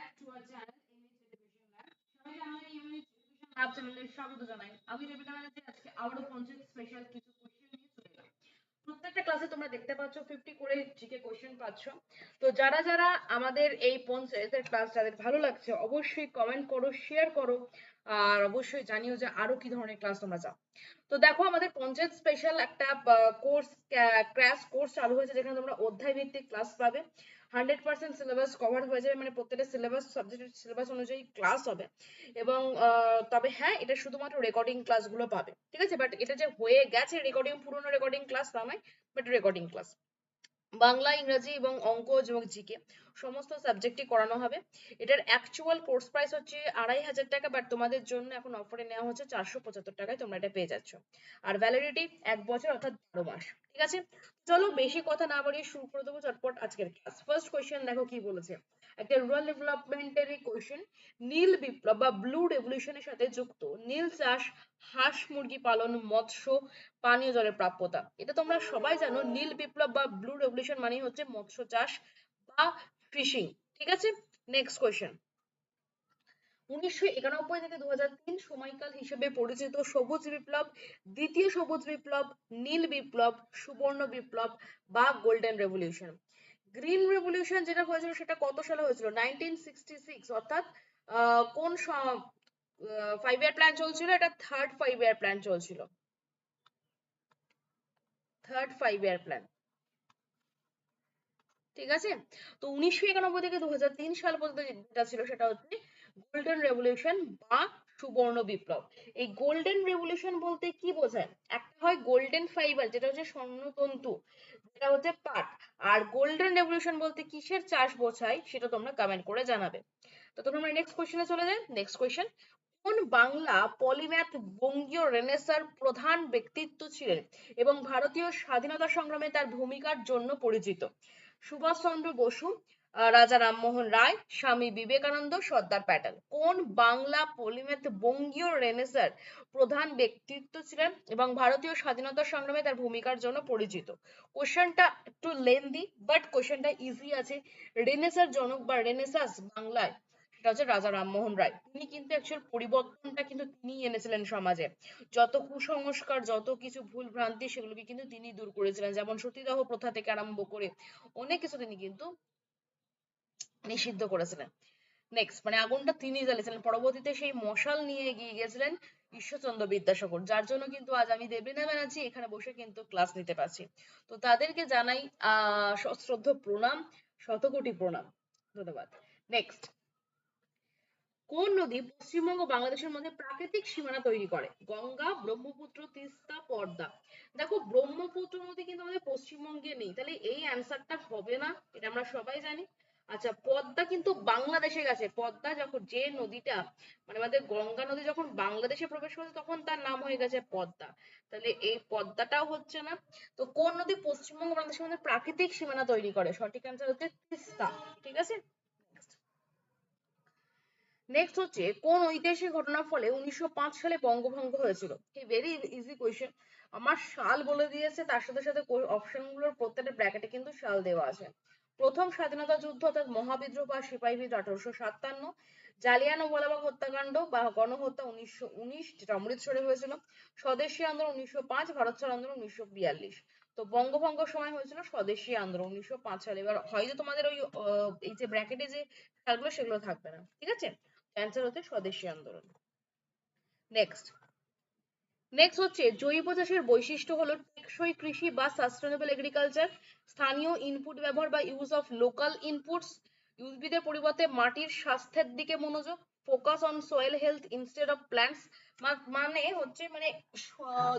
Education Lab. সবাইকে আমাদের Image Education Lab চ্যানেলে স্বাগত জানাই। আমি রেবিকা আজকে স্পেশাল কিছু কোশ্চেন নিয়ে চলে এলাম। প্রত্যেকটা ক্লাসে তোমরা দেখতে পাচ্ছ ফিফটি করে জিকে কোশ্চেন পাচ্ছ। তো যারা যারা আমাদের এই পঞ্চায়েতের ক্লাস যাদের ভালো লাগছে, অবশ্যই কমেন্ট করো শেয়ার করো, আর অবশ্যই জানিও যে আরও কি ধরনের ক্লাস তোমরা চাও। তো দেখো, আমাদের পঞ্চায়েত স্পেশাল একটা কোর্স ক্র্যাশ কোর্স চালু হয়েছে, যেখানে তোমরা অধ্যায় ভিত্তিক ক্লাস পাবে। হান্ড্রেড পার্সেন্ট সিলেবাস কভার হয়ে যাবে মানে প্রত্যেকটা সিলেবাস সাবজেক্টের সিলেবাস অনুযায়ী ক্লাস হবে। এবং তবে হ্যাঁ এটা শুধুমাত্র রেকর্ডিং ক্লাসগুলো পাবে, ঠিক আছে? বাট এটা যে হয়ে গেছে রেকর্ডিং পুরোনো রেকর্ডিং ক্লাস তা নয় বাট রেকর্ডিং ক্লাস বাংলা, ইংরেজি এবং অঙ্ক এবং জিকে সমস্ত সাবজেক্টই করানো হবে। এটার অ্যাকচুয়াল কোর্স প্রাইস হচ্ছে আড়াই হাজার টাকা বাট তোমাদের জন্য এখন অফারে নেওয়া হচ্ছে চারশো পঁচাত্তর টাকায় তোমরা এটা পেয়ে যাচ্ছ। আর ভ্যালিডিটি এক বছর অর্থাৎ বারো মাস, ঠিক আছে? চলো বেশি কথা না বাড়িয়ে শুরু করে দেবো চটপট আজকের ক্লাস ফার্স্ট কোয়েশ্চেন দেখো কি বলেছে। একটা রুরাল ডেভেলপমেন্টের কোয়েশ্চেন নীল বিপ্লব বা ব্লু রেভলিউশনের সাথে যুক্ত নীল চাষ হাঁস মুরগি পালন, মৎস্য, পানীয় জলের প্রাপ্যতা। এটা তোমরা সবাই জানো নীল বিপ্লব বা ব্লু রেভলিউশন মানে হচ্ছে মৎস্য চাষ বা ফিশিং ঠিক আছে? নেক্সট কোয়েশ্চেন উনিশশো একানব্বই থেকে দু সময়কাল হিসেবে পরিচিত সবুজ বিপ্লব, দ্বিতীয় সবুজ বিপ্লব নীল বিপ্লব সুবর্ণ বিপ্লব বা গোল্ডেন রেভলিউশন গ্রিন রেভলিউশন যেটা হয়েছিল সেটা কত সালে হয়েছিল? অর্থাৎ কোন ফাইভ ইয়ার প্ল্যান চলছিল? এটা থার্ড ফাইভ ইয়ার প্ল্যান চলছিল। থার্ড ফাইভ ইয়ার প্ল্যান ঠিক আছে? তো উনিশশো একানব্বই থেকে দু সাল পর্যন্ত যেটা ছিল সেটা হচ্ছে গোল্ডেন রেভলিউশন বা সুবর্ণ বিপ্লব। এই গোল্ডেন রেভলিউশন বলতে কি বোঝায়? একটা হয় গোল্ডেন ফাইবার যেটা হচ্ছে স্বর্ণতন্তু যেটা হচ্ছে পাট। আর গোল্ডেন রেভলিউশন বলতে কিসের চাষ বোঝায় সেটা তোমরা কমেন্ট করে জানাবে। তো তোমরা নেক্সট কোশ্চেনে চলে যাই। নেক্সট কোশ্চেন কোন বাংলা পলিম্যাথ বঙ্গীয় রেনেসার প্রধান ব্যক্তিত্ব ছিলেন এবং ভারতীয় স্বাধীনতা সংগ্রামে তার ভূমিকার জন্য পরিচিত? সুভাষচন্দ্র বসু আহ, রাজা রামমোহন রায়, স্বামী বিবেকানন্দ সর্দার প্যাটেল। কোন বাংলা পলিম্যাথ বঙ্গীয় রেনেসার প্রধান ব্যক্তিত্ব ছিলেন এবং ভারতীয় স্বাধীনতা সংগ্রামে তার ভূমিকার জন্য পরিচিত? কোশ্চেনটা একটু লেন্দি বাট কোশ্চেনটা ইজি আছে। রেনেসার জনক বা রেনেসাস বাংলায় সেটা হচ্ছে রাজা রামমোহন রায়। তিনি কিন্তু অ্যাকচুয়াল পরিবর্তনটা কিন্তু তিনি এনেছিলেন সমাজে। যত কুসংস্কার, যত কিছু ভুল ভ্রান্তি, সেগুলোকে কিন্তু তিনি দূর করেছিলেন। যেমন সতীদাহ প্রথা থেকে আরম্ভ করে অনেক কিছু তিনি কিন্তু নিষিদ্ধ করেছিলেন। নেক্সট মানে আগুনটা তিনি জ্বালিয়েছিলেন। পরবর্তীতে সেই মশাল নিয়ে এগিয়ে গিয়েছিলেন ঈশ্বরচন্দ্র বিদ্যাসাগর, যার জন্য কিন্তু আজ আমি দেবলীনা ব্যানার্জি এখানে বসে কিন্তু ক্লাস নিতে পারছি। তো তাদেরকে জানাই, আহ, সশ্রদ্ধ প্রণাম, শতকোটি প্রণাম। ধন্যবাদ। নেক্সট কোন নদী পশ্চিমবঙ্গ বাংলাদেশের মধ্যে প্রাকৃতিক সীমানা তৈরি করে? গঙ্গা, ব্রহ্মপুত্র, তিস্তা, পর্দা। দেখো, ব্রহ্মপুত্র নদী কিন্তু আমাদের পশ্চিমবঙ্গে নেই। তাহলে এই অ্যান্সারটা হবে না, এটা আমরা সবাই জানি। আচ্ছা পদ্মা কিন্তু বাংলাদেশে গেছে। পদ্মা যখন, যে নদীটা মানে আমাদের গঙ্গা নদী যখন বাংলাদেশে প্রবেশ করেছে, তখন তার নাম হয়ে গেছে পদ্মা। তাহলে এই পদ্মাটাও হচ্ছে না। তো কোন নদী পশ্চিমবঙ্গ বাংলাদেশের মধ্যে প্রাকৃতিক সীমানা তৈরি করে? সঠিক অ্যান্সার হচ্ছে তিস্তা। ঠিক আছে? নেক্সট হচ্ছে, কোন ঐতিহাসিক ঘটনার ফলে উনিশশো পাঁচ সালে বঙ্গভঙ্গ হয়েছিল? ভেরি ইজি কোয়েশ্চেন আমার সাল বলে দিয়েছে, তার সাথে সাথে অপশনগুলোর প্রত্যেকটা ব্র্যাকেটে কিন্তু সাল দেওয়া আছে। প্রথম স্বাধীনতা যুদ্ধ অর্থাৎ মহাবিদ্রোহ বা সিপাহী বিদ্রোহ আঠারোশো সাতান্ন। জালিয়ানওয়ালাবাগ হত্যাকাণ্ড বা গণহত্যা উনিশশো উনিশ, যেটা অমৃতসরে হয়েছিল। স্বদেশী আন্দোলন উনিশশো পাঁচ, ভারত ছাড় আন্দোলন উনিশশো বিয়াল্লিশ। তো বঙ্গভঙ্গ সময় হয়েছিল স্বদেশী আন্দোলন উনিশশো পাঁচ সালে। এবার হয়তো তোমাদের ওই এই যে ব্র্যাকেটে যে সালগুলো সেগুলো থাকবে না। ঠিক আছে? অ্যান্সার হচ্ছে স্বদেশী আন্দোলন। নেক্সট নেক্সট হচ্ছে, জৈব চাষের বৈশিষ্ট্য হলো টেকসই কৃষি বা সাস্টেনেবল এগ্রিকালচার স্থানীয় ইনপুট ব্যবহার বা ইউজ অফ লোকাল ইনপুটস উদ্ভিদের পরিবর্তে মাটির স্বাস্থ্যের দিকে মনোযোগ focus on soil health instead of plants মানে হচ্ছে মানে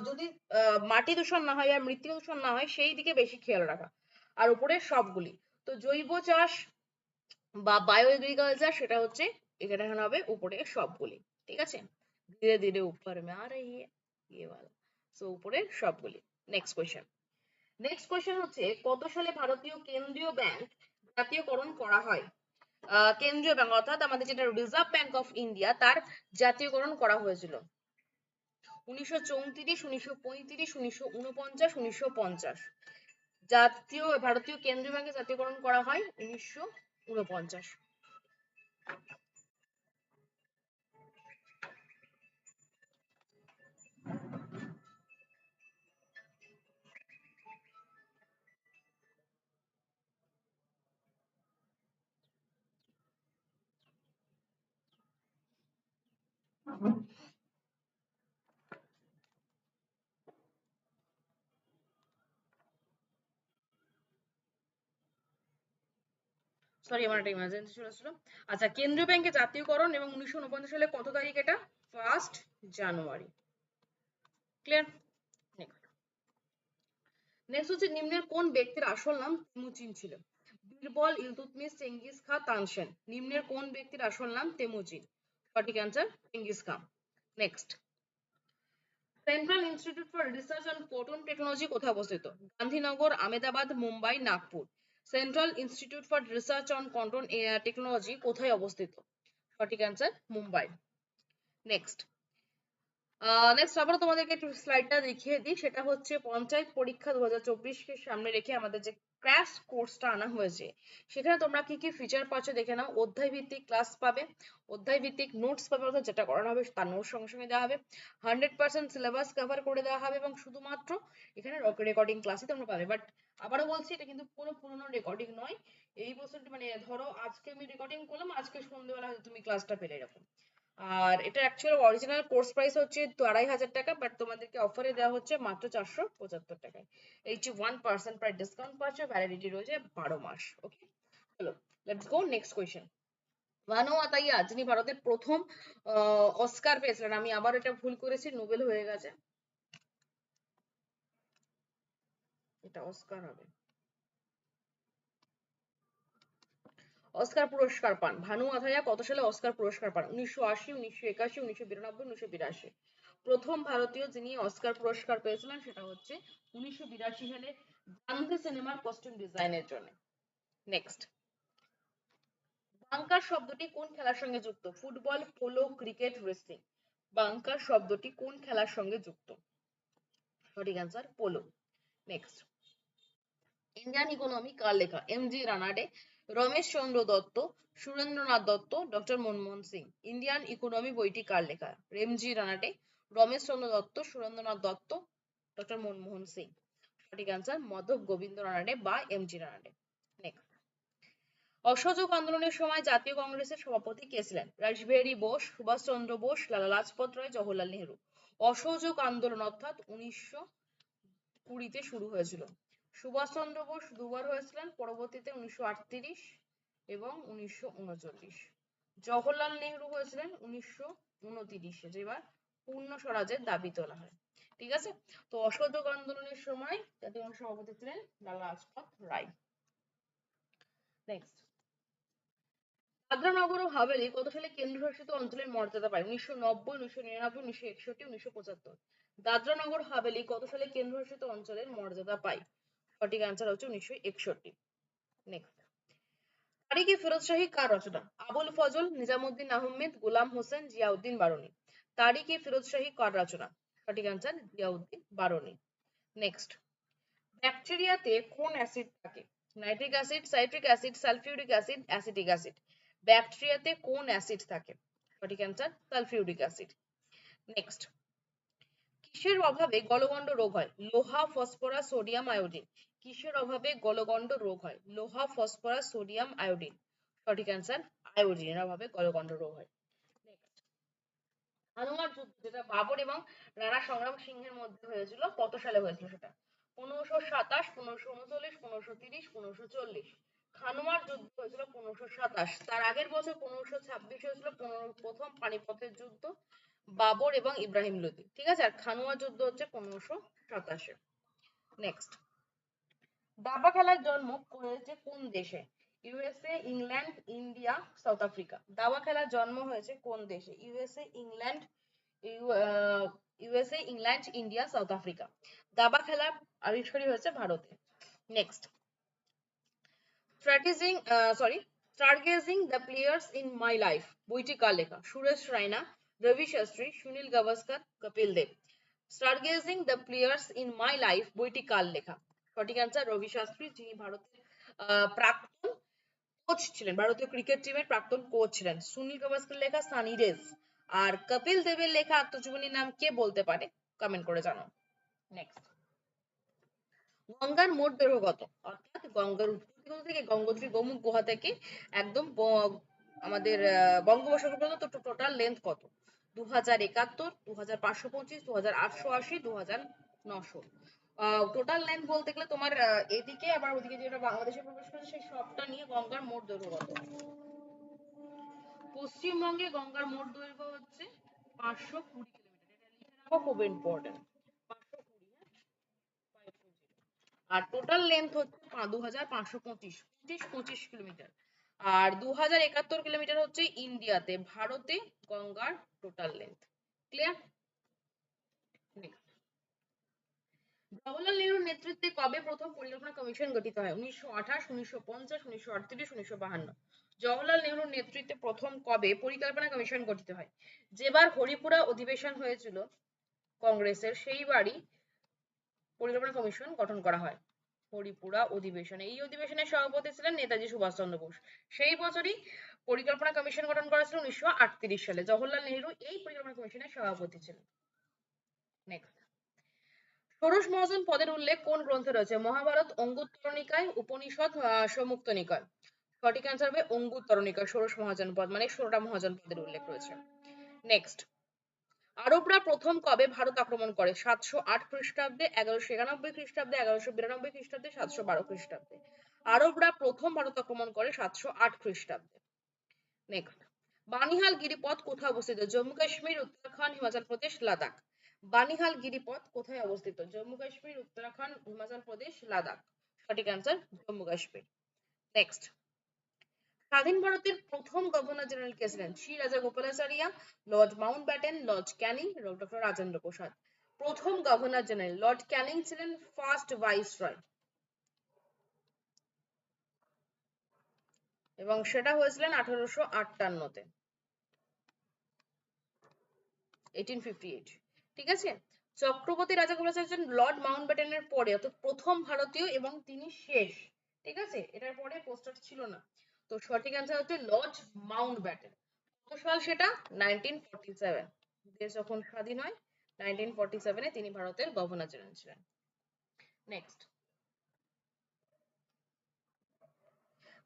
যদি মাটি দূষণ না হয় আর মৃত্তি দূষণ না হয়, সেই দিকে বেশি খেয়াল রাখা। আর উপরে সবগুলি। তো জৈব চাষ বা বায়ো এগ্রিকালচার সেটা হচ্ছে, এখানে হবে উপরে সবগুলি। ঠিক আছে? ধীরে ধীরে উপরে মে আ রহি সো নেক্সট কোয়েশ্চেন হচ্ছে, কত সালে ভারতীয় কেন্দ্রীয় ব্যাংক জাতীয়করণ করা হয়? কেন্দ্রীয় ব্যাংক অর্থাৎ আমাদের যেটা রিজার্ভ ব্যাংক অফ ইন্ডিয়া তার জাতীয়করণ করা হয়েছিল। উনিশশো চৌত্রিশ, উনিশশো পঁয়ত্রিশ, উনিশশো উনপঞ্চাশ উনিশশো পঞ্চাশ। জাতীয়, ভারতীয় কেন্দ্রীয় ব্যাংকের জাতীয়করণ করা হয় উনিশশো উনপঞ্চাশ সরি আমার একটা ইমার্জেন্সি চলে আসলো। আচ্ছা কেন্দ্রীয় ব্যাংকের জাতীয়করণ এবং উনিশশো উনপঞ্চাশ সালে কত তারিখ এটা? ফার্স্ট জানুয়ারি ক্লিয়ার নেক্সট হচ্ছে নিম্নের কোন ব্যক্তির আসল নাম তেমুজিন ছিল? বীরবল, ইলতুৎমিশ, চেঙ্গিস খা, তানসেন। নিম্নের কোন ব্যক্তির আসল নাম তেমুজিন সঠিক answer Genghis Khan next central institute for research on photon technology কোথায় অবস্থিত? Gandhinagar, Ahmedabad, Mumbai, Nagpur. Central institute for research on control technology কোথায় অবস্থিত? সঠিক অ্যান্সার মুম্বাই। নেক্সট নেক্সট আবার তোমাদেরকে একটু স্লাইডটা দেখিয়ে দিই। সেটা হচ্ছে পঞ্চায়েত পরীক্ষা দু হাজার চব্বিশকে সামনে রেখে আমাদের যে ক্র্যাশ কোর্সটা আনা হয়েছে। সেখানে তোমরা কি কি ফিচার পাচ্ছ দেখে নাও। অধ্যায় ভিত্তিক ক্লাস পাবে। অধ্যায় ভিত্তিক নোটস পাবে অর্থাৎ যেটা করানো হবে তার নোটস সঙ্গে সঙ্গে দেওয়া হবে। হান্ড্রেড পার্সেন্ট সিলেবাস কভার করে দেওয়া হবে এবং শুধুমাত্র এখানে রেকর্ডিং ক্লাসই তোমরা পাবে। বাট আবারও বলছি, এটা কিন্তু পুরো পুরোনো রেকর্ডিং নয়। এই বছরটি মানে ধরো আজকে আমি রেকর্ডিং করলাম, আজকে সন্ধ্যেবেলা তুমি ক্লাসটা পেলে এরকম। আর এটা অ্যাকচুয়াল অরিজিনাল কোর্স প্রাইস হচ্ছে আড়াই হাজার টাকা বাট তোমাদেরকে অফারে দেওয়া হচ্ছে মাত্র চারশো পঁচাত্তর টাকায়। এইটি ওয়ান পার্সেন্ট প্রায় ডিসকাউন্ট পাচ্ছ ভ্যালিডিটি রয়েছে বারো মাস ওকে চলো let's go next Bhanu Athaiya, যিনি ভারতের প্রথম অস্কার পেয়েছিলেন, আমি আবার এটা ভুল করেছি নোবেল হয়ে গেছে। এটা অস্কার হবে। অস্কার পুরস্কার পান। ভানু আথায়া কত সালে অস্কার পুরস্কার পান? উনিশশো আশি, উনিশশো একাশি, উনিশশো বিরানব্বই, উনিশশো বিরাশি। প্রথম ভারতীয় যিনি অস্কার পুরস্কার পেয়েছিলেন সেটা হচ্ছে উনিশশো বিরাশি সালে গান্ধী সিনেমার কস্টিউম ডিজাইনের জন্য। নেক্সট বাংকার শব্দটি কোন খেলার সঙ্গে যুক্ত? Football polo cricket wrestling bunker শব্দটি কোন খেলার সঙ্গে যুক্ত? সঠিক answer polo next Indian economy কার লেখা? M G Ranade Ramesh Chandra Dutt, Surendranath Dutt, doctor Manmohan Singh. Indian economy বইটি কার লেখা? M G Ranade Ramesh Chandra Dutt, Surendranath Dutt, doctor Manmohan Singh. সঠিক অ্যান্সার মাধব গোবিন্দ রানাডে বা এম জি রানাডে নেক্সট। অসহযোগ আন্দোলনের সময় জাতীয় কংগ্রেসের সভাপতি কে ছিলেন? রাসবিহারী বোস, সুভাষচন্দ্র বোস, লালা লাজপত রায়, জওহরলাল নেহেরু। অসহযোগ আন্দোলন অর্থাৎ উনিশশো কুড়িতে শুরু হয়েছিল। সুভাষচন্দ্র বোস দুবার হয়েছিলেন, পরবর্তীতে উনিশশো আটত্রিশ এবং উনিশশো উনচল্লিশ। জওহরলাল নেহেরু হয়েছিলেন উনিশশো উনত্রিশে যেবার পূর্ণ স্বরাজের দাবি তোলা হয়। ঠিক আছে? তো অসহযোগ আন্দোলনের সময় জাতীয় সভাপতি ছিলেন লালা লাজপত রায়। নেক্সট দাদরা নগর ও হাভেলি কত সালে কেন্দ্রশাসিত অঞ্চলের মর্যাদা পায়? উনিশশো নব্বই, উনিশশো নিরানব্বই, উনিশশো একষট্টি, উনিশশো পঁচাত্তর। দাদরা নগর হাভেলি কত সালে কেন্দ্রশাসিত অঞ্চলের মর্যাদা পায়? সঠিক অ্যান্সার হচ্ছে উনিশশো একষট্টি। নেক্সট তারিখে ফিরোজ শাহী কার রচনা? আবুল ফজল, নিজামুদ্দিন আহমেদ, গোলাম হোসেন, জিয়াউদ্দিন বারুনি। তারিখে ফিরোজ শাহী কার রচনা? সঠিক অ্যান্সার জিয়াউদ্দিন বারুনি। নেক্সট ব্যাকটেরিয়াতে কোন অ্যাসিড থাকে? Nitric acid citric acid sulphuric acid acetic acid ব্যাকটেরিয়াতে কোন অ্যাসিড থাকে? সঠিক অ্যান্সার সালফিউরিক অ্যাসিড নেক্সট কিসের অভাবে গলগণ্ড রোগ হয়? লোহা, ফসফরাস, সোডিয়াম, আয়োডিন। কিসের অভাবে গলগণ্ড রোগ হয়? লোহা, ফসফরাস, সোডিয়াম, আয়োডিন। সঠিক অ্যান্সার আয়োডিনের অভাবে গলগণ্ড রোগ হয়। হানুমার যুদ্ধ, যেটা বাবর এবং রাণা সংগ্রাম সিংহের মধ্যে হয়েছিল, কত সালে হয়েছিল সেটা? পনেরোশো সাতাশ, পনেরোশো উনচল্লিশ, পনেরোশো তিরিশ, পনেরোশো চল্লিশ। খানুয়ার যুদ্ধ হয়েছিল পনেরোশো সাতাশ। তার আগের বছর পনেরোশো ছাব্বিশ হয়েছিল পনেরো প্রথম পানিপথের যুদ্ধ। বাবর এবং ইব্রাহিম লোদি। ঠিক আছে? আর খানুয়া যুদ্ধ হচ্ছে পনেরোশো সাতাশে। নেক্সট দাবা খেলার জন্ম হয়েছে কোন দেশে? USA England India South Africa দাবা খেলার জন্ম হয়েছে কোন দেশে? USA England USA England India South Africa দাবা খেলা আবিষ্কারই হয়েছে ভারতে। Next strategizing sorry stargazing the players in my life বইটি কার লেখা? Suresh Raina Ravi Shastri Sunil Gavaskar Kapil Dev stargazing the players in my life বইটি কার লেখা? সঠিক অ্যান্সার রবি শাস্ত্রী যিনি ভারতের প্রাক্তন কোচ ছিলেন, ভারতীয় ক্রিকেট টিমের প্রাক্তন কোচ ছিলেন। সুনীল গাভাস্কর লেখা সানি রেজ আর কপিল দেবের লেখা আত্মজীবনীর নাম কে বলতে পারে? কমেন্ট করে জানাও। নেক্সট গঙ্গার মোট দৈর্ঘ্য কত? অর্থাৎ গঙ্গার উৎপত্তি থেকে গঙ্গোত্রী গোমুখ গুহা থেকে একদম আমাদের বঙ্গোপসাগর পর্যন্ত টোটাল লেন্থ কত? দু একাত্তর দু পাঁচশো পঁচিশ দু আটশো আশি দু হাজার নশো টোটাল লেন্থ বলতে গেলে তোমার এদিকে আবার ওদিকে যেটা বাংলাদেশে প্রবেশ করেছে, সেই সবটা নিয়ে গঙ্গার মোট দৈর্ঘ্য কত? পশ্চিমবঙ্গে গঙ্গার মোট দৈর্ঘ্য হচ্ছে পাঁচশো কুড়ি কিলোমিটার। খুব ইম্পর্টেন্ট হ্যাঁ? আর টোটাল লেন্থ হচ্ছে দু হাজার পাঁচশো পঁচিশ পঁচিশ পঁচিশ কিলোমিটার। আর দু হাজার একাত্তর কিলোমিটার হচ্ছে ইন্ডিয়াতে, ভারতে গঙ্গার টোটাল লেন্থ ক্লিয়ার জওহরলাল নেহরুর নেতৃত্বে কবে প্রথম পরিকল্পনা কমিশন গঠিত হয়? উনিশশো আঠাশ, উনিশশো পঞ্চাশ, উনিশশো আটত্রিশ, উনিশশো বাহান্ন। জওহরলাল নেহরুর নেতৃত্বে প্রথম কবে পরিকল্পনা কমিশন গঠিত হয়? যেবার হরিপুরা অধিবেশন হয়েছিল কংগ্রেসের, সেইবারই পরিকল্পনা কমিশন গঠন করা হয়। হরিপুরা অধিবেশন। এই অধিবেশনের সভাপতি ছিলেন নেতাজি সুভাষচন্দ্র বোস। সেই বছরই পরিকল্পনা কমিশন গঠন করা ছিল উনিশশো সালে। জওহরলাল নেহরু এই পরিকল্পনা কমিশনের সভাপতি ছিলেন। নেক্সট ষোড়শ মহাজন পদের উল্লেখ কোন গ্রন্থে রয়েছে? মহাভারত অঙ্গুত্তরণিকায় উপনিষদ সমুক্ত নিকায়। সঠিক অ্যান্সার হবে অঙ্গুত্তরণিকায় ষোড়শ মহাজন পদ মানে ষোলটা মহাজন পদের উল্লেখ রয়েছে। নেক্সট আরবরা প্রথম কবে ভারত আক্রমণ করে? সাতশো আট খ্রিস্টাব্দে, এগারোশো একানব্বই খ্রিস্টাব্দে, এগারোশো বিরানব্বই খ্রিস্টাব্দে, সাতশো বারো খ্রিস্টাব্দে। আরবরা প্রথম ভারত আক্রমণ করে সাতশো আট খ্রিস্টাব্দে। নেক্সট। বানিহাল গিরিপথ কোথায় অবস্থিত? জম্মু কাশ্মীর, উত্তরাখণ্ড, হিমাচল প্রদেশ, লাদাখ। বানিহাল গিরিপথ কোথায় অবস্থিত? জম্মু কাশ্মীর, উত্তরাখণ্ড, হিমাচল প্রদেশ, লাদাখ। সঠিক অ্যান্সার জম্মু কাশ্মীর। নেক্সট। স্বাধীন ভারতের প্রথম গভর্নর জেনারেল কে ছিলেন? Shri Raja Gopalachari, lord Mountbatten lord Canning doctor Rajendra Prasad. প্রথম গভর্নর জেনারেল, লর্ড ক্যানিং ছিলেন ফার্স্ট ভাইস রয় এবং সেটা হয়েছিলেন আঠারোশো আটান্নতে। ঠিক আছে? চক্রবর্তী রাজা গোপালাচার্য, লর্ড মাউন্ট ব্যাটেনের পরে, অর্থাৎ প্রথম ভারতীয় এবং তিনি শেষ। ঠিক আছে? এটার পরে পোস্টার ছিল না। তো সঠিক অ্যান্সার হচ্ছে লর্ড মাউন্ট ব্যাটেন কত সাল সেটা? Nineteen forty seven. দেশ যখন স্বাধীন হয়, নাইনটিন ফর্টি সেভেনে তিনি ভারতের গভর্নর জেনারেল ছিলেন। নেক্সট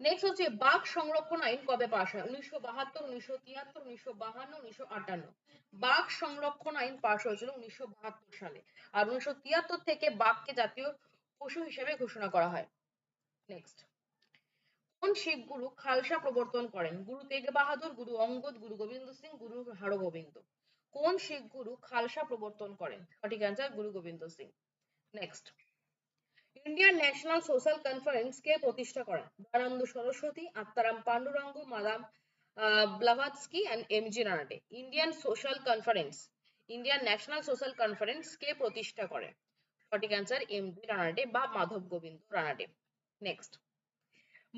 নেক্সট হচ্ছে বাঘ সংরক্ষণ আইন কবে পাশ হয়? উনিশশো বাহাত্তর, উনিশশো তিয়াত্তর, উনিশশো বাহান্ন, উনিশশো আটান্ন। বাঘ সংরক্ষণ আইন পাশ হয়েছিল উনিশশো বাহাত্তর সালে। আর উনিশশো তিয়াত্তর থেকে বাঘকে জাতীয় পশু হিসেবে ঘোষণা করা হয়। নেক্সট কোন শিখ গুরু খালসা প্রবর্তন করেন। গুরু তেগ বাহাদুর, গুরু অঙ্গদ, গুরু গোবিন্দ সিং, গুরু হরগোবিন্দ। কোন শিখ গুরু খালসা প্রবর্তন করেন? সঠিক answer Guru Gobind Singh. Next Indian national social conference কে প্রতিষ্ঠা করেন? Dayanand Saraswati, Atmaram Pandurang Madame Blavatsky and M G Ranade Indian social conference Indian national social conference কে প্রতিষ্ঠা করেন? সঠিক অ্যান্সার এম জি রানাডে বা মাধব গোবিন্দ রানাডে। নেক্সট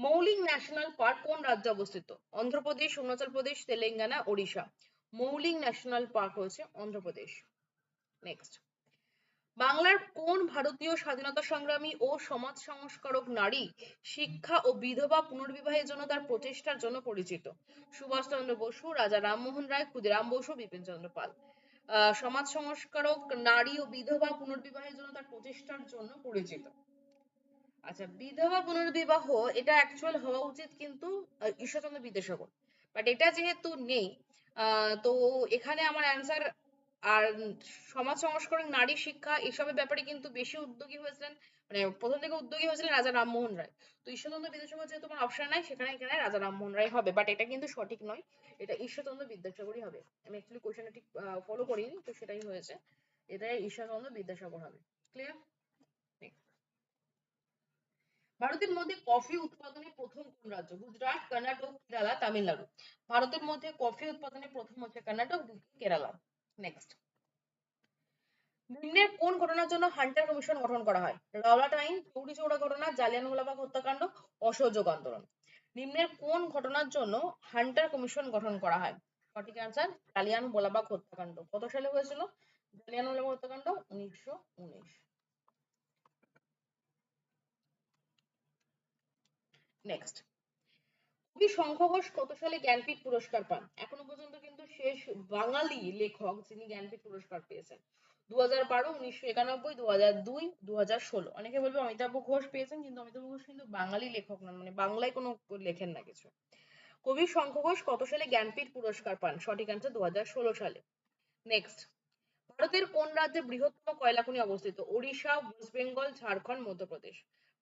মৌলিক ন্যাশনাল পার্ক কোন রাজ্যে অবস্থিত? অন্ধ্রপ্রদেশ, অরুণাচল প্রদেশ, তেলেঙ্গানা, ওড়িশা। মৌলিক ন্যাশনাল পার্ক হচ্ছে অন্ধ্রপ্রদেশ। নেক্সট বাংলার কোন ভারতীয় স্বাধীনতা সংগ্রামী ও সমাজ সংস্কারক নারী শিক্ষা ও বিধবা পুনর্বিবাহের জন্য তার প্রচেষ্টার জন্য পরিচিত? সুভাষচন্দ্র বসু, রাজা রামমোহন রায়, ক্ষুদিরাম বসু, বিপিন চন্দ্র পাল। সমাজ সংস্কারক নারী ও বিধবা পুনর্বিবাহের জন্য তার প্রচেষ্টার জন্য পরিচিত। আচ্ছা বিধবা পুনর্বিবাহ, এটা অ্যাকচুয়াল হওয়া উচিত কিন্তু ঈশ্বরচন্দ্র বিদ্যাসাগর। বাট এটা যেহেতু নেই তো এখানে আমার অ্যান্সার আর সমাজ সংস্করণ, নারী শিক্ষা, এসবের ব্যাপারে কিন্তু বেশি উদ্যোগী হয়েছিলেন মানে প্রথম থেকে উদ্যোগী হয়েছিলেন রাজা রামমোহন রায়। তো ঈশ্বরচন্দ্র বিদ্যাসাগর যেহেতু তোমার অপশন নাই, সেখানে এখানে রাজা রামমোহন রায় হবে। বাট এটা কিন্তু সঠিক নয়, এটা ঈশ্বরচন্দ্র বিদ্যাসাগরই হবে। আমি অ্যাকচুয়ালি কোশ্চেনটা ঠিক ফলো করিনি, তো সেটাই হয়েছে। এটা ঈশ্বরচন্দ্র বিদ্যাসাগর হবে। ক্লিয়ার ভারতের মধ্যে কফি উৎপাদনে প্রথম কোন রাজ্য? গুজরাট, কর্ণাটক, কেরালা, তামিলনাড়ু। ভারতের মধ্যে কফি উৎপাদনে প্রথম হচ্ছে কর্ণাটক কেরালা। নেক্সট নিম্নের কোন ঘটনার জন্য হান্টার কমিশন গঠন করা হয়? রাওলাট আইন চৌরি চৌড়া ঘটনা জালিয়ানওয়ালাবাগ হত্যাকাণ্ড, অসহযোগ আন্দোলন। নিম্নের কোন ঘটনার জন্য হান্টার কমিশন গঠন করা হয়? সঠিক অ্যান্সার জালিয়ানওয়ালাবাগ হত্যাকাণ্ড। কত সালে হয়েছিল? জালিয়ানওয়ালাবাগ হত্যাকাণ্ড? উনিশশো উনিশ। নেক্সট কবি শঙ্খ ঘোষ কত সালে জ্ঞানপীঠ পুরস্কার পান? এখনও পর্যন্ত কিন্তু শেষ বাঙালি লেখক যিনি জ্ঞানপীঠ পুরস্কার পেয়েছেন। দু হাজার বারো, উনিশশো একানব্বই দু হাজার দুই দু হাজার ষোলো। অনেকে বলবে অমিতাভ ঘোষ পেয়েছেন, কিন্তু অমিতাভ ঘোষ কিন্তু বাঙালি লেখক নন মানে বাংলায় কোনো লেখেন না কিছু। কবি শঙ্খ ঘোষ কত সালে জ্ঞানপীঠ পুরস্কার পান? সঠিক অ্যান্সার দু হাজার ষোলো সালে। নেক্সট ভারতের কোন রাজ্যে বৃহত্তম কয়লা খনি অবস্থিত? Odisha, West Bengal, Jharkhand, Madhya Pradesh.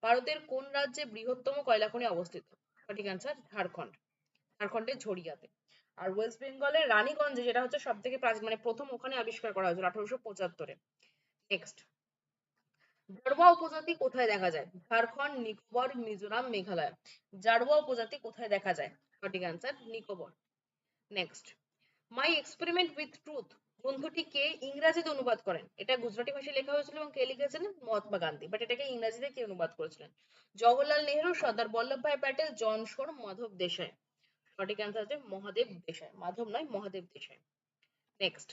ভারতের কোন রাজ্যে বৃহত্তম কয়লা খনি অবস্থিত? সঠিক অ্যান্সার ঝাড়খণ্ড। ঝাড়খণ্ডের ঝরিয়াতে আর ওয়েস্ট বেঙ্গলের রানীগঞ্জে, যেটা হচ্ছে সব থেকে প্রাচীন মানে প্রথম ওখানে আবিষ্কার করা হয়েছিল আঠারোশো পঁচাত্তরে। নেক্সট জারোয়া উপজাতি কোথায় দেখা যায়? ঝাড়খণ্ড, নিকোবর, মিজোরাম, মেঘালয়। জারোয়া উপজাতি কোথায় দেখা যায়? সঠিক answer Nicobar. Next my experiment with truth গ্রন্থটি কে ইংরেজিতে অনুবাদ করেন। এটা গুজরাটি ভাষায় লেখা হয়েছিল এবং কে লিখেছিলেন মহাত্মা গান্ধী। বাট এটাকে ইংরেজিতে কে অনুবাদ করেছিলেন? জওহরলাল নেহরু, সর্দার বল্লভভাই প্যাটেল, জন শোর মাধব দেশাই। সঠিক অ্যান্সার হচ্ছে মহাদেব দেশাই। মাধব নয়, মহাদেব দেশাই। নেক্সট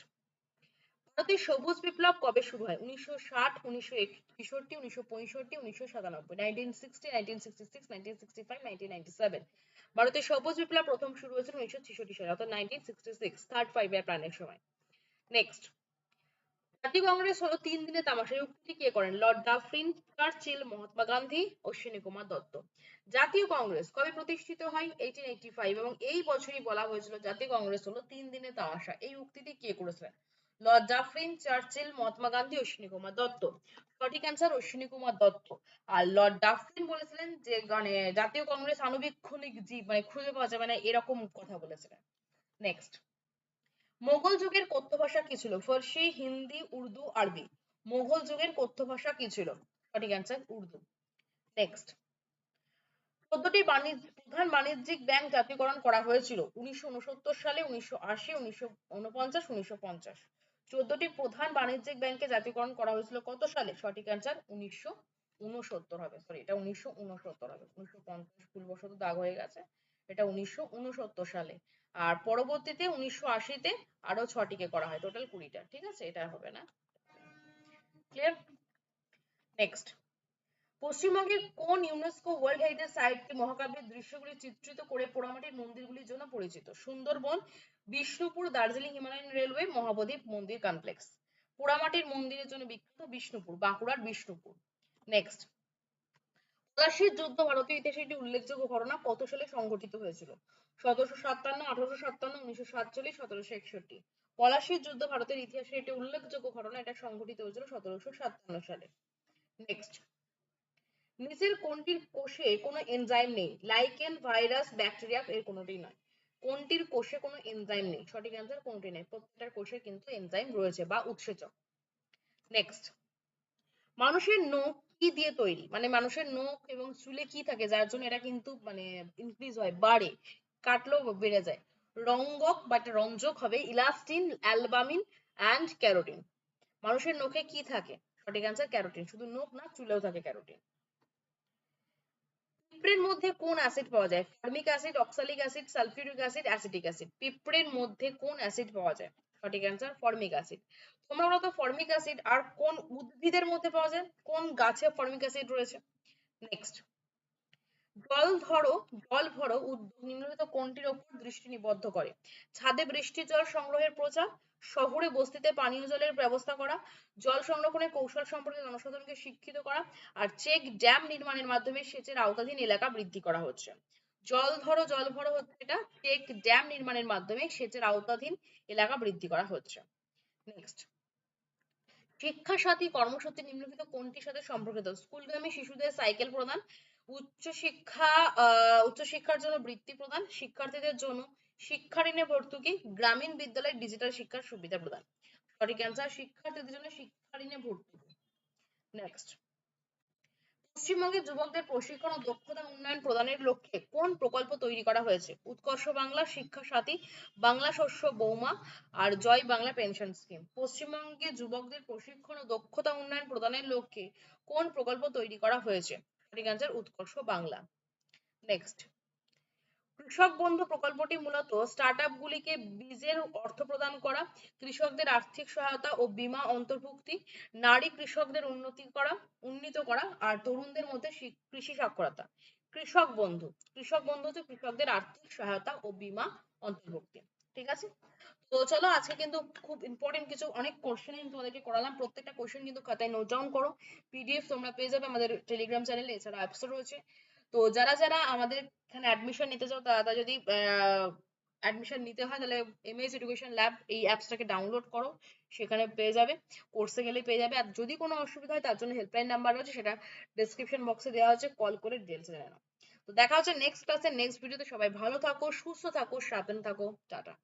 ভারতের সবুজ বিপ্লব কবে শুরু হয়? উনিশশো ষাট, উনিশশো একষট্টি উনিশশো পঁয়ষট্টি, উনিশশো সাতানব্বই nineteen sixty nineteen sixty six nineteen sixty five nineteen ninety seven ভারতের সবুজ বিপ্লব প্রথম শুরু হয়েছিল উনিশশো ছেষট্টি সালে, অর্থাৎ nineteen sixty six third five year প্ল্যানের সময়। নেক্সট জাতীয় কংগ্রেস হলো তিন দিনে তামাশা উক্তিটি কে করেন? Lord Dufferin Churchill Mahatma Gandhi Ashwini Kumar Dutt জাতীয় কংগ্রেস কবে প্রতিষ্ঠিত হয়? এইটিন এইটি ফাইভ এবং এই বছরই বলা হয়েছিল জাতীয় কংগ্রেস হলো তিন দিনে তামাশা। এই উক্তিটি কে করেছিলেন? Lord Dufferin Churchill Mahatma Gandhi Ashwini Kumar Dutta সঠিক অ্যান্সার অশ্বিনী কুমার দত্ত আর লর্ড ডাফরিন বলেছিলেন যে মানে জাতীয় কংগ্রেস আনুবীক্ষণিক জীব মানে খুঁজে পাওয়া যাবে না, এরকম কথা বলেছিলেন। নেক্সট মোগল যুগের কথ্য ভাষা কি ছিল? ফার্সি, হিন্দি, উর্দু, আরবি। মোগল যুগের কথ্য ভাষা কি ছিল? সঠিক অ্যান্সার উর্দু। নেক্সট চোদ্দটি বাণিজ্য, প্রধান বাণিজ্যিক ব্যাংক জাতীয়করণ করা হয়েছিল উনিশশো উনসত্তর সালে, উনিশশো আশি, উনিশশো উনপঞ্চাশ উনিশশো পঞ্চাশ। চোদ্দটি প্রধান বাণিজ্যিক ব্যাংকে জাতীয়করণ করা হয়েছিল কত সালে? সঠিক অ্যান্সার উনিশশো উনসত্তর হবে। সরি এটা উনিশশো উনসত্তর হবে। উনিশশো পঞ্চাশ ভুলবশত দাগ হয়ে গেছে। এটা উনিশশো উনসত্তর সালে। আর পরবর্তীতে উনিশশো আশিতে আরও ছটিকে করা হয় টোটাল কুড়িটা, ঠিক আছে? এটা হবে না। ক্লিয়ার নেক্সট পশ্চিমবঙ্গের কোন ইউনেস্কো ওয়ার্ল্ড হেরিটেজ সাইটটি মহাকাব্যের দৃশ্যগুলি চিত্রিত করে পোড়ামাটির মন্দিরগুলির জন্য পরিচিত? সুন্দরবন, বিষ্ণুপুর, দার্জিলিং হিমালয়ান রেলওয়ে মহাবোধি মন্দির কমপ্লেক্স পোড়ামাটির মন্দিরের জন্য বিখ্যাত বিষ্ণুপুর, বাঁকুড়ার বিষ্ণুপুর। নেক্সট পলাশীর যুদ্ধ ভারতীয় ইতিহাসে একটি উল্লেখযোগ্য ঘটনা কত সালে সংঘটিত হয়েছিল? সতেরোশো সাতান্ন, আঠারোশো সাতান্ন, উনিশশো সাতচল্লিশ, সতেরোশো একষট্টি। পলাশীর যুদ্ধ ভারতের ইতিহাসে একটি উল্লেখযোগ্য ঘটনা, এটা সংঘটিত হয়েছিল সতেরোশো সাতান্ন সালে। নেক্সট নিচের কোনটির কোষে কোনো এনজাইম নেই? লাইকেন ভাইরাস ব্যাকটেরিয়া এর কোনোটি নয়। কোনটির কোষে কোনো এনজাইম নেই? সঠিক অ্যান্সার কোনটি নেই? প্রত্যেকটার কোষে কিন্তু এনজাইম রয়েছে বা উৎসেচক। নেক্সট মানুষের নখ কি দিয়ে তৈরি? মানে মানুষের নখ এবং চুলে কি থাকে? যার জন্য এটা কিন্তু মানে ইনক্রিজ হয়, বাড়ে। কাটলেও বেড়ে যায়। রঙ্গক বা একটা রঞ্জক হবে ইলাস্টিন, অ্যালবামিন অ্যান্ড ক্যারোটিন। মানুষের নখে কি থাকে? সঠিক অ্যান্সার ক্যারোটিন। শুধু নখ না, চুলেও থাকে ক্যারোটিন। পিঁপড়ের মধ্যে কোন অ্যাসিড পাওয়া যায়? Formic acid oxalic acid sulphuric acid acetic acid পিঁপড়ের মধ্যে কোন অ্যাসিড পাওয়া যায়? সঠিক অ্যান্সার ফর্মিক অ্যাসিড তোমরা বলো তো ফর্মিক অ্যাসিড আর কোন উদ্ভিদের মধ্যে পাওয়া যায়? কোন গাছে ফর্মিক অ্যাসিড রয়েছে? নেক্সট জল ধরো জল ভরো উদ্যোগ নিম্নলিখিত কোনটির ওপর দৃষ্টি নিবদ্ধ করে? ছাদে বৃষ্টির জল সংগ্রহের প্রচার, শহরে বস্তিতে পানীয় জলের ব্যবস্থা করা, জল সংরক্ষণের কৌশল সম্পর্কে জনসাধারণকে শিক্ষিত করা, আর চেক ড্যাম নির্মাণের মাধ্যমে সেচের আওতাধীন এলাকা বৃদ্ধি করা হচ্ছে। জল ধরো, জল ভরো হচ্ছে এটা, চেক ড্যাম নির্মাণের মাধ্যমে সেচের আওতাধীন এলাকা বৃদ্ধি করা হচ্ছে। নেক্সট শিক্ষা সাথী কর্মসূচি নিম্নলিখিত কোনটির সাথে সম্পর্কিত? স্কুলগামী শিশুদের সাইকেল প্রদান উচ্চশিক্ষা আহ উচ্চশিক্ষার জন্য বৃত্তি প্রদান, শিক্ষার্থীদের জন্য শিক্ষা ঋণে ভর্তুকি, গ্রামীণ বিদ্যালয়ে ডিজিটাল শিক্ষার সুবিধা প্রদান। সঠিক অ্যান্সার শিক্ষার্থীদের জন্য শিক্ষা ঋণে ভর্তুকি। নেক্সট পশ্চিমবঙ্গের যুবকদের প্রশিক্ষণ ও দক্ষতা উন্নয়ন প্রদানের লক্ষ্যে কোন প্রকল্প তৈরি করা হয়েছে? উৎকর্ষ বাংলা, শিক্ষা সাথী, বাংলা শস্য বৌমা আর জয় বাংলা পেনশন স্কিম। পশ্চিমবঙ্গে যুবকদের প্রশিক্ষণ ও দক্ষতা উন্নয়ন প্রদানের লক্ষ্যে কোন প্রকল্প তৈরি করা হয়েছে? সঠিক উৎকর্ষ বাংলা। নেক্সট কৃষক বন্ধু প্রকল্পটি মূলত স্টার্টআপ গুলিকে বীজের অর্থ প্রদান করা, কৃষকদের আর্থিক সহায়তা ও বীমা অন্তর্ভুক্তি, নারী কৃষকদের উন্নতি করা, উন্নীত করা আর তরুণদের মধ্যে কৃষি সাক্ষরতা। কৃষক বন্ধু। কৃষক বন্ধু হচ্ছে কৃষকদের আর্থিক সহায়তা ও বীমা অন্তর্ভুক্তি। ঠিক আছে? তো চলো, আজকে কিন্তু খুব ইম্পর্টেন্ট কিছু, অনেক কোশ্চেন আমি তোমাদেরকে করালাম। প্রত্যেকটা কোশ্চেন কিন্তু খাতায় নোট ডাউন করো। পিডিএফ তোমরা পেয়ে যাবে আমাদের টেলিগ্রাম চ্যানেলে এছাড়া অ্যাপসও রয়েছে। তো যারা যারা আমাদের এখানে অ্যাডমিশন নিতে চাও, তারা যদি অ্যাডমিশন নিতে হয়, তাহলে এমএস এডুকেশন ল্যাব এই অ্যাপসটাকে ডাউনলোড করো। সেখানে পেয়ে যাবে। কোর্সে গেলে পেয়ে যাবে। আর যদি কোনো অসুবিধা হয়, তার জন্য হেল্পলাইন নাম্বার রয়েছে, সেটা ডেসক্রিপশন বক্সে দেওয়া আছে। কল করে ডিটেলস জেনে নাও তো দেখা হচ্ছে নেক্সট ক্লাসে নেক্সট ভিডিওতে সবাই ভালো থাকো, সুস্থ থাকো, সাবধানে থাকো। টাটা।